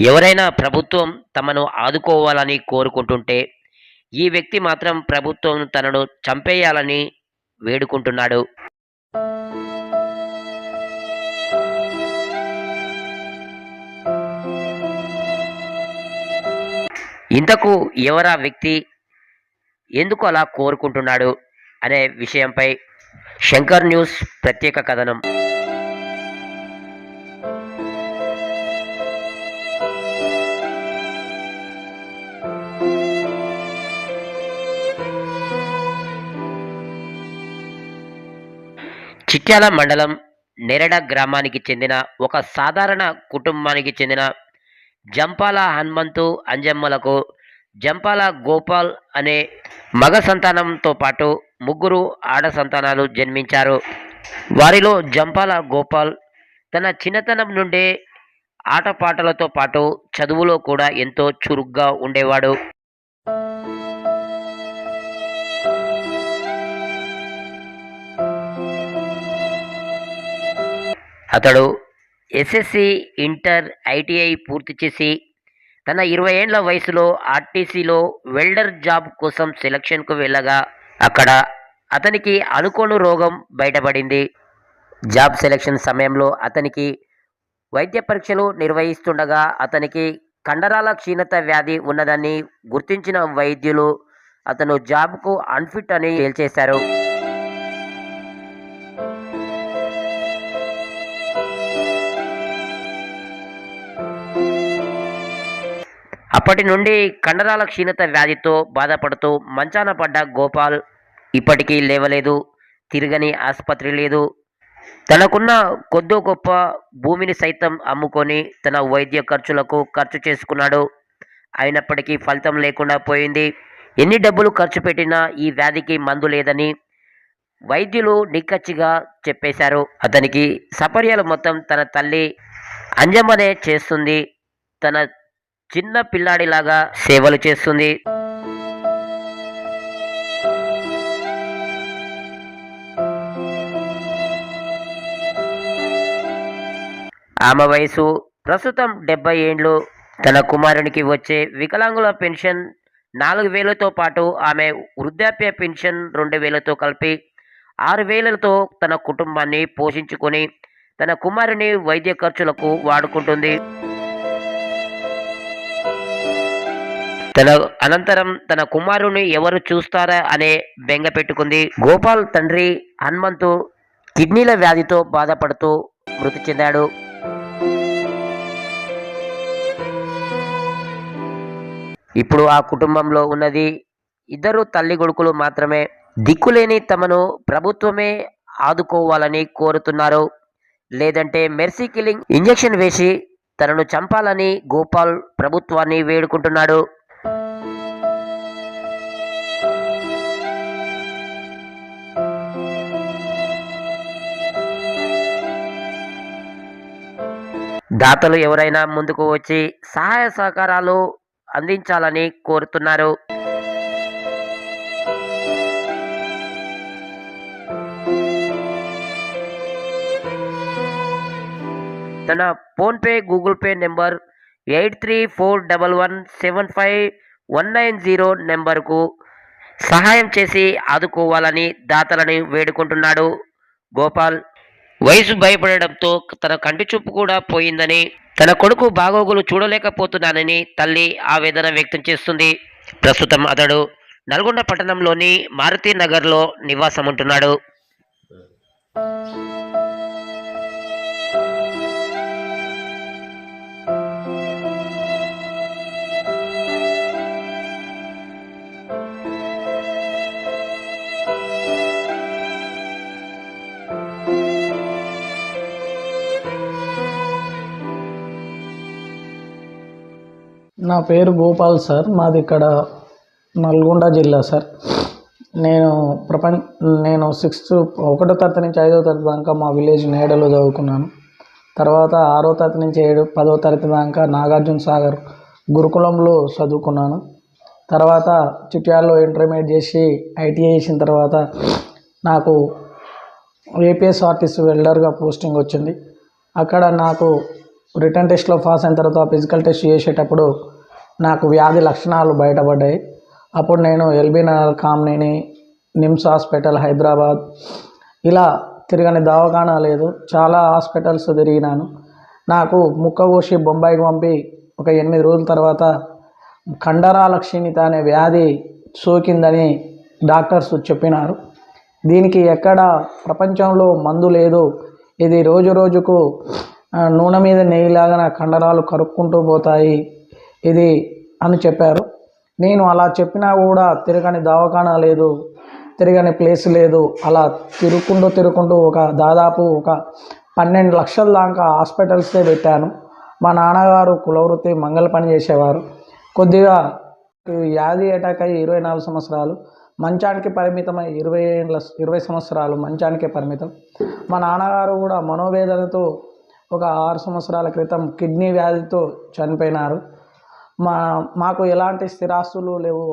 ఎవరైనా ప్రభుత్వం తమను ఆదుకోవాలని కోరుకుంటుంటే ఈ వ్యక్తి మాత్రం ప్రభుత్వం తనను చంపేయాలని వేడుకుంటున్నాడు. ఇంతకు ఎవరా వ్యక్తి? ఎందుకు అలా కోరుకుంటున్నాడు? అనే విషయంపై శంకర్ న్యూస్ ప్రత్యేక కథనం. చిట్యాల మండలం నెరడ గ్రామానికి చెందిన ఒక సాధారణ కుటుంబానికి చెందిన జంపాల హనుమంతు అంజమ్మలకు జంపాల గోపాల్ అనే మగ సంతానంతో పాటు ముగ్గురు ఆడ సంతానాలు జన్మించారు. వారిలో జంపాల గోపాల్ తన చిన్నతనం నుండే ఆటపాటలతో పాటు చదువులో కూడా ఎంతో చురుగ్గా ఉండేవాడు. అతడు ఎస్ఎస్సి ఇంటర్ ఐటీఐ పూర్తి చేసి తన ఇరవై ఏండ్ల వయసులో ఆర్టీసీలో వెల్డర్ జాబ్ కోసం సెలక్షన్కు వెళ్ళగా అక్కడ అతనికి అనుకోని రోగం బయటపడింది. జాబ్ సెలక్షన్ సమయంలో అతనికి వైద్య పరీక్షలు నిర్వహిస్తుండగా అతనికి కండరాల క్షీణత వ్యాధి ఉన్నదని గుర్తించిన వైద్యులు అతను జాబ్కు అన్ఫిట్ అని తేల్చేశారు అప్పటి నుండి కండరాల క్షీణత వ్యాధితో బాధపడుతూ మంచాన పడ్డ గోపాల్ ఇప్పటికీ లేవలేదు తిరగని ఆసుపత్రి లేదు. తనకున్న కొద్దో గొప్ప భూమిని సైతం అమ్ముకొని తన వైద్య ఖర్చులకు ఖర్చు చేసుకున్నాడు. అయినప్పటికీ ఫలితం లేకుండా పోయింది. ఎన్ని డబ్బులు ఖర్చు పెట్టినా ఈ వ్యాధికి మందు లేదని వైద్యులు నిక్కచ్చిగా చెప్పేశారు. అతనికి సపర్యాలు మొత్తం తన తల్లి అంజమనే చేస్తుంది. తన చిన్న పిల్లాడిలాగా సేవలు చేస్తుంది. ఆమె వయసు ప్రస్తుతం డెబ్బై ఏండ్లు. తన కుమారునికి వచ్చే వికలాంగుల పెన్షన్ నాలుగు వేలతో పాటు ఆమె వృద్ధాప్య పెన్షన్ రెండు వేలతో కలిపి ఆరు వేలతో తన కుటుంబాన్ని పోషించుకొని తన కుమారుని వైద్య ఖర్చులకు వాడుకుంటుంది. తన అనంతరం తన కుమారుని ఎవరు చూస్తారా అనే బెంగ పెట్టుకుంది. గోపాల్ తండ్రి హనుమంతు కిడ్నీల వ్యాధితో బాధపడుతూ మృతి చెందాడు. ఇప్పుడు ఆ కుటుంబంలో ఉన్నది ఇద్దరు తల్లి కొడుకులు మాత్రమే. దిక్కులేని తమను ప్రభుత్వమే ఆదుకోవాలని కోరుతున్నారు. లేదంటే మెర్సీ కిల్లింగ్ ఇంజెక్షన్ వేసి తనను చంపాలని గోపాల్ ప్రభుత్వాన్ని వేడుకుంటున్నాడు. దాతలు ఎవరైనా ముందుకు వచ్చి సహాయ సహకారాలు అందించాలని కోరుతున్నారు. తన PhonePe Google pay number eight three four double one seven five one nine zero నెంబర్కు సహాయం చేసి ఆదుకోవాలని దాతలని వేడుకుంటున్నాడు గోపాల్. వయసు భయపడడంతో తన కంటి చూపు కూడా పోయిందని తన కొడుకు బాగోగులు చూడలేకపోతున్నానని తల్లి ఆవేదన వ్యక్తం చేస్తుంది. ప్రస్తుతం అతడు నల్గొండ పట్టణంలోని మారుతి నగర్లో నివాసం ఉంటున్నాడు నా పేరు గోపాల్ సార్. మాది ఇక్కడ నల్గొండ జిల్లా సార్. నేను ప్రపంచ నేను సిక్స్త్ ఒకటో తరగతి నుంచి ఐదో తరగతి దాకా మా విలేజ్ నేడలో చదువుకున్నాను. తర్వాత ఆరో తరగతి నుంచి ఏడు పదో తరగతి దాకా నాగార్జున సాగర్ గురుకులంలో చదువుకున్నాను. తర్వాత చిట్యాల్లో ఇంటర్మీడియట్ చేసి ఐటీఐ చేసిన తర్వాత నాకు ఏపీఎస్ ఆర్టిస్ట్ వెల్డర్గా పోస్టింగ్ వచ్చింది. అక్కడ నాకు రిటర్న్ టెస్ట్లో పాస్ అయిన తర్వాత ఫిజికల్ టెస్ట్ చేసేటప్పుడు నాకు వ్యాధి లక్షణాలు బయటపడ్డాయి. అప్పుడు నేను LB Nagar Kamineni NIMS hospital Hyderabad ఇలా తిరగని దవాఖానా లేదు. చాలా హాస్పిటల్స్ తిరిగినాను. నాకు ముక్క కోసి బొంబాయికి పంపి ఒక ఎనిమిది రోజుల తర్వాత కండరాల క్షీణిత అనే వ్యాధి సోకిందని డాక్టర్స్ చెప్పినారు. దీనికి ఎక్కడ ప్రపంచంలో మందు లేదు. ఇది రోజు రోజుకు నూనె మీద నెయ్యిలాగా నా కండరాలు కరుక్కుంటూ పోతాయి. ఇది అని చెప్పారు. నేను అలా చెప్పినా కూడా తిరగని దవాఖానా లేదు తిరగని ప్లేస్ లేదు. అలా తిరుక్కుంటూ తిరుక్కుంటూ ఒక దాదాపు ఒక పన్నెండు లక్షల దాకా హాస్పిటల్సే పెట్టాను. మా నాన్నగారు కులవృత్తి మంగళ పని చేసేవారు. కొద్దిగా వ్యాధి అటాక్ అయ్యి ఇరవై నాలుగు సంవత్సరాలు మంచానికి పరిమితమై ఇరవై ఏళ్ళ ఇరవై సంవత్సరాలు మంచానికే పరిమితం. మా నాన్నగారు కూడా మనోవేదనతో ఒక ఆరు సంవత్సరాల క్రితం కిడ్నీ వ్యాధితో చనిపోయినారు. మా మాకు ఎలాంటి స్థిరాస్తులు లేవు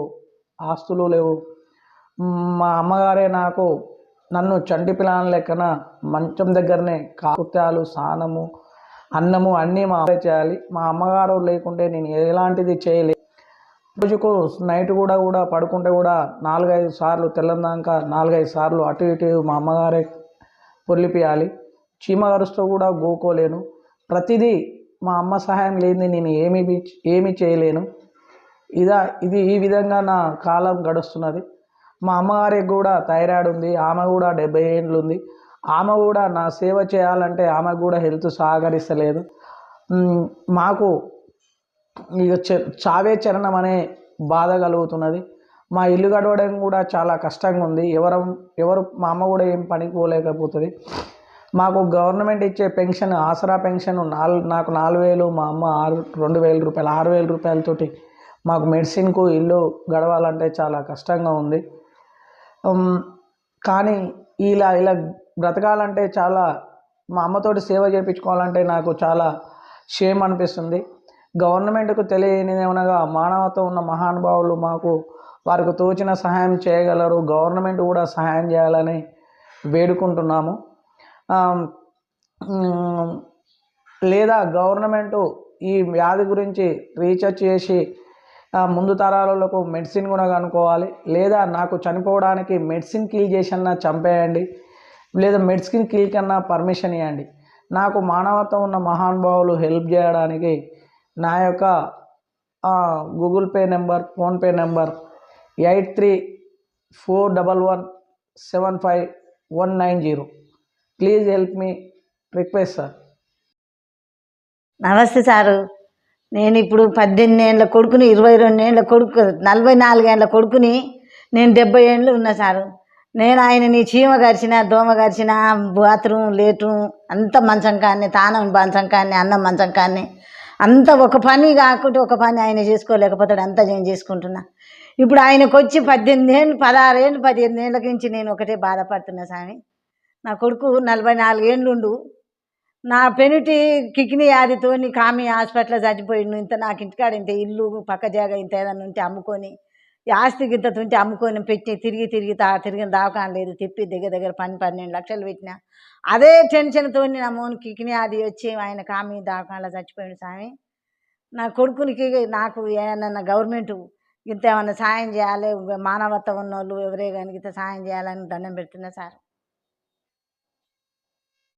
ఆస్తులు లేవు. మా అమ్మగారే నాకు నన్ను చంటి పిల్లల లెక్కన మంచం దగ్గరనే కాకుత్యాలు స్నానము అన్నము అన్నీ మా అమ్మే చేయాలి. మా అమ్మగారు లేకుంటే నేను ఎలాంటిది చేయలేదు రోజుకు నైట్ కూడా కూడా పడుకుంటే కూడా నాలుగైదు సార్లు తెల్లందాక నాలుగైదు సార్లు అటు ఇటు మా అమ్మగారే పొర్లిపియాలి. చీమ గరుస్తూ కూడా గోకోలేను. ప్రతిదీ మా అమ్మ సహాయం లేనిది నేను ఏమి ఏమి చేయలేను. ఇదా ఇది ఈ విధంగా నా కాలం గడుస్తున్నది. మా అమ్మగారికి కూడా థైరాయిడ్ ఉంది ఆమె కూడా డెబ్బై ఏండ్లు ఉంది. ఆమె కూడా నా సేవ చేయాలంటే ఆమె కూడా హెల్త్ సహకరిస్తలేదు. మాకు ఇక చ- చావే చరణం అనే బాధ కలుగుతున్నది. మా ఇల్లు గడవడం కూడా చాలా కష్టంగా ఉంది ఎవరు ఎవరు మా అమ్మ కూడా ఏం పనికి పోలేకపోతుంది. మాకు గవర్నమెంట్ ఇచ్చే పెన్షన్ ఆసరా పెన్షన్ నాలుగు నాకు నాలుగు వేలు మా అమ్మ ఆరు రెండు వేల రూపాయలు ఆరు వేల రూపాయలతోటి మాకు మెడిసిన్కు ఇల్లు గడవాలంటే చాలా కష్టంగా ఉంది. కానీ ఇలా ఇలా బ్రతకాలంటే చాలా మా అమ్మతోటి సేవ చేయించుకోవాలంటే నాకు చాలా షేమ్ అనిపిస్తుంది. గవర్నమెంట్కు తెలియనిదేమనగా మానవత్వం ఉన్న మహానుభావులు మాకు వారికి తోచిన సహాయం చేయగలరు. గవర్నమెంట్ కూడా సహాయం చేయాలని వేడుకుంటున్నాము. లేదా గవర్నమెంటు ఈ వ్యాధి గురించి రీసెర్చ్ చేసి ముందు తరాలకు మెడిసిన్ కూడా కనుక్కోవాలి. లేదా నాకు చనిపోవడానికి మెడిసిన్ కిల్ చేసన్నా చంపేయండి. లేదా మెడిసిన్ కిల్ కన్నా పర్మిషన్ ఇవ్వండి నాకు మానవత్వం ఉన్న మహానుభావులు హెల్ప్ చేయడానికి నా యొక్క Google pay number PhonePe number eight three four double one seven five one nine zero. Please help me request sir. నమస్తే సారు. నేను ఇప్పుడు పద్దెనిమిది ఏళ్ళ కొడుకుని ఇరవై రెండు ఏళ్ళ కొడుకు నలభై నాలుగేళ్ళ కొడుకుని నేను డెబ్బై ఏళ్ళు ఉన్నా సారు. నేను ఆయన నీ చీమ గరిచిన దోమ గరిచిన బాత్రూమ్ లేట్రూమ్ అంత మంచం కానీ తానం మంచం కానీ అన్నం మంచం కానీ అంత ఒక పని కాకుండా ఒక పని ఆయన చేసుకోలేకపోతాడు అంతా నేను చేసుకుంటున్నా. ఇప్పుడు ఆయనకు వచ్చి పద్దెనిమిది ఏళ్ళు పదహారు ఏళ్ళు పదిహేను ఏళ్ళ నుంచి నేను ఒకటే బాధపడుతున్నా స్వామి. నా కొడుకు నలభై నాలుగు ఏళ్ళుండు నా పెనిటి కిడ్నీ వ్యాధితో కామి హాస్పిటల్లో చచ్చిపోయిండు. ఇంత నాకు ఇంటికాడ ఇంత ఇల్లు పక్క జాగ ఇంత ఏదైనా ఉంటే అమ్ముకొని ఆస్తికి ఆస్తి గింత ఉంటే అమ్ముకొని పెట్టి తిరిగి తిరిగి తా తిరిగిన దావకాన లేదు. తిప్పి దగ్గర దగ్గర పని పన్నెండు లక్షలు పెట్టిన. అదే టెన్షన్తో నా మోన్ కిడ్నీ వ్యాధి వచ్చి ఆయన కామి దావకాన్లో చచ్చిపోయిండు స్వామి. నా కొడుకునికి నాకు ఏమన్నా గవర్నమెంట్ ఇంత ఏమన్నా సాయం చేయాలి మానవత్వం ఉన్న వాళ్ళు ఎవరే కానీ ఇంత సాయం చేయాలని దండం పెడుతున్నా సార్.